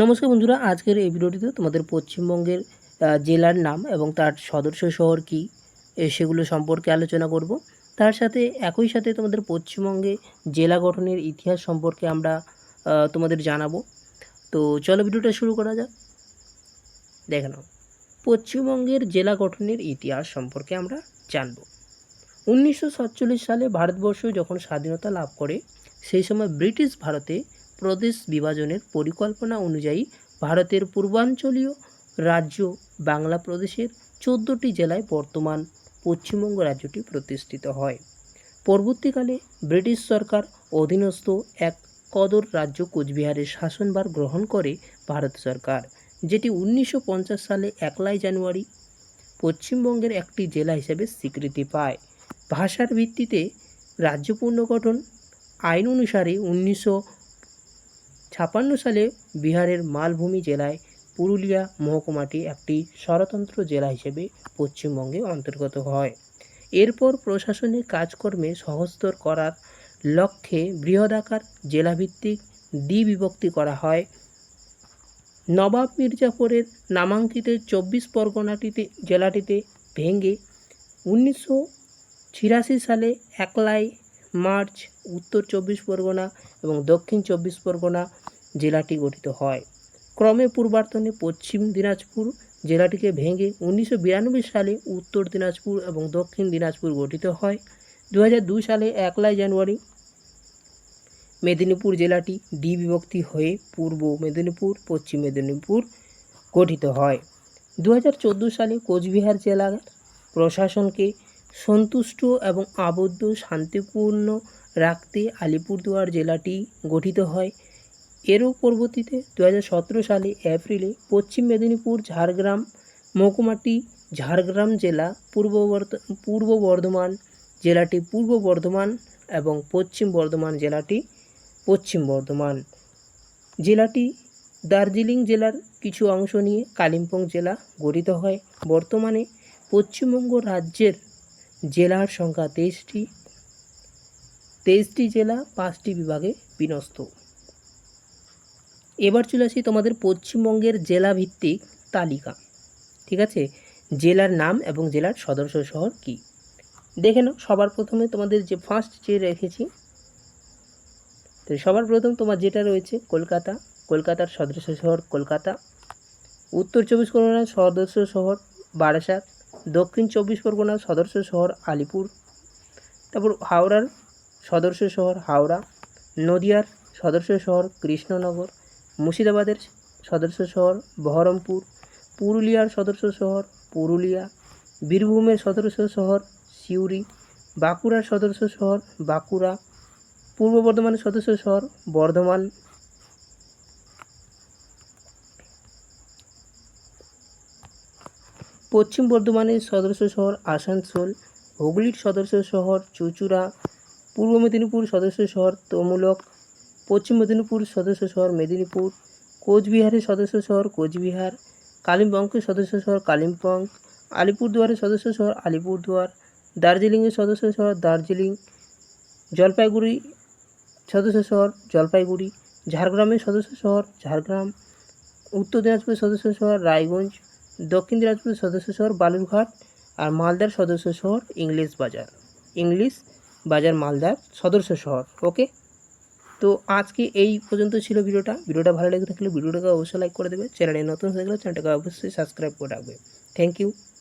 নমস্কার বন্ধুরা, আজকের এই ভিডিওটিতে তোমাদের পশ্চিমবঙ্গের জেলার নাম এবং তার সদস্য শহর কী সেগুলো সম্পর্কে আলোচনা করব। তার সাথে একই সাথে তোমাদের পশ্চিমবঙ্গে জেলা গঠনের ইতিহাস সম্পর্কে আমরা তোমাদের জানাব। তো চলো ভিডিওটা শুরু করা যাক। দেখে নাও। পশ্চিমবঙ্গের জেলা গঠনের ইতিহাস সম্পর্কে আমরা জানব। উনিশশো সাতচল্লিশ সালে ভারতবর্ষ যখন স্বাধীনতা লাভ করে, সেই সময় ব্রিটিশ ভারতে প্রদেশ বিভাজনের পরিকল্পনা অনুযায়ী ভারতের পূর্বাঞ্চলীয় রাজ্য বাংলা প্রদেশের চোদ্দোটি জেলায় বর্তমান পশ্চিমবঙ্গ রাজ্যটি প্রতিষ্ঠিত হয়। পরবর্তীকালে ব্রিটিশ সরকার অধীনস্থ এক কদর রাজ্য কোচবিহারের শাসনভার গ্রহণ করে ভারত সরকার, যেটি উনিশশো পঞ্চাশ সালে একলাই জানুয়ারি পশ্চিমবঙ্গের একটি জেলা হিসেবে স্বীকৃতি পায়। ভাষার ভিত্তিতে রাজ্য পুনর্গঠন আইন অনুসারে উনিশশো ছাপান্ন সালে বিহারের মালভূমি জেলায় পুরুলিয়া মহকুমাটি একটি স্বরতন্ত্র জেলা হিসেবে পশ্চিমবঙ্গে অন্তর্গত হয়। এরপর প্রশাসনিক কাজকর্মে সহজতর করার লক্ষ্যে বৃহদাকার জেলাভিত্তিক দ্বিবিভক্তি করা হয়। নবাব মির্জাপুরের নামাঙ্কিত চব্বিশ পরগনাটিতে জেলাটিতে ভেঙে উনিশশো ছিয়াশি সালে একলাই মার্চ, উত্তর চব্বিশ পরগনা এবং দক্ষিণ চব্বিশ পরগনা জেলাটি গঠিত হয়। ক্রমে পূর্বার্তনে পশ্চিম দিনাজপুর জেলাটিকে ভেঙে উনিশশো বিরানব্বই সালে উত্তর দিনাজপুর এবং দক্ষিণ দিনাজপুর গঠিত হয়। দু হাজার দুই সালে একলাই জানুয়ারি মেদিনীপুর জেলাটি দ্বিবিভক্তি হয়ে পূর্ব মেদিনীপুর, পশ্চিম মেদিনীপুর গঠিত হয়। দু হাজার চোদ্দ সালে কোচবিহার জেলার প্রশাসনকে সন্তুষ্ট এবং আবদ্ধ, শান্তিপূর্ণ রাখতে আলিপুরদুয়ার জেলাটি গঠিত হয়। এরও পরবর্তীতে দু হাজার সতেরো সালে এপ্রিলে পশ্চিম মেদিনীপুর, ঝাড়গ্রাম, মহকুমাটি ঝাড়গ্রাম জেলা পূর্ব পূর্ব বর্ধমান জেলাটি পূর্ব বর্ধমান এবং পশ্চিম বর্ধমান জেলাটি পশ্চিম বর্ধমান। জেলাটি দার্জিলিং জেলার কিছু অংশ নিয়ে কালিম্পং জেলা গঠিত হয়। বর্তমানে পশ্চিমবঙ্গ রাজ্যের জেলার সংখ্যা তেইশটি। তেইশটি জেলা, পাঁচটি বিভাগে বিন্যস্ত এবার চলে আসি তোমাদের পশ্চিমবঙ্গের জেলা ভিত্তিক তালিকা। ঠিক আছে? জেলার নাম এবং জেলার সদস্য শহর কী? দেখে নাও, সবার প্রথমে তোমাদের যে ফার্স্ট যে রেখেছি তো সবার প্রথম তোমার যেটা রয়েছে, কলকাতা। কলকাতার সদস্য শহর কলকাতা। উত্তর চব্বিশ পরগনার সদস্য শহর বারাসাত। দক্ষিণ চব্বিশ পরগনার সদস্য শহর আলিপুর, তারপর হাওড়ার সদস্য শহর হাওড়া, নদিয়ার সদস্য শহর কৃষ্ণনগর, মুর্শিদাবাদের সদস্য শহর বহরমপুর, পুরুলিয়ার সদস্য শহর পুরুলিয়া, বীরভূমের সদস্য শহর সিউড়ি, বাঁকুড়ার সদস্য শহর বাঁকুড়া, পূর্ব বর্ধমানের সদস্য শহর বর্ধমান পশ্চিম বর্ধমানের সদস্য শহর আসানসোল হুগলির সদস্য শহর চুচুড়া পূর্ব মেদিনীপুর সদস্য শহর তমুলক পশ্চিম মেদিনীপুর সদস্য শহর মেদিনীপুর কোচবিহারের সদস্য শহর কোচবিহার কালিম্পংয়ের সদস্য শহর কালিম্পং আলিপুরদুয়ারের সদস্য শহর আলিপুরদুয়ার দার্জিলিংয়ের সদস্য শহর দার্জিলিং জলপাইগুড়ি সদস্য শহর জলপাইগুড়ি ঝাড়গ্রামের সদস্য শহর ঝাড়গ্রাম উত্তর দিনাজপুরের সদস্য শহর রায়গঞ্জ দক্ষিণ দিনাজপুরের সদস্য শহর বালুরঘাট আর মালদার সদস্য শহর ইংলিশ বাজার। ইংলিশ বাজার মালদার সদস্য শহর, ওকে? তো আজকে এই পর্যন্ত ছিল ভিডিওটা। ভিডিওটা ভালো লেগে থাকলে ভিডিওটাকে অবশ্যই লাইক করে দেবে। চ্যানেলে নতুন হয়ে গেলে চ্যানেলটাকে অবশ্যই সাবস্ক্রাইব করে রাখবে। Thank you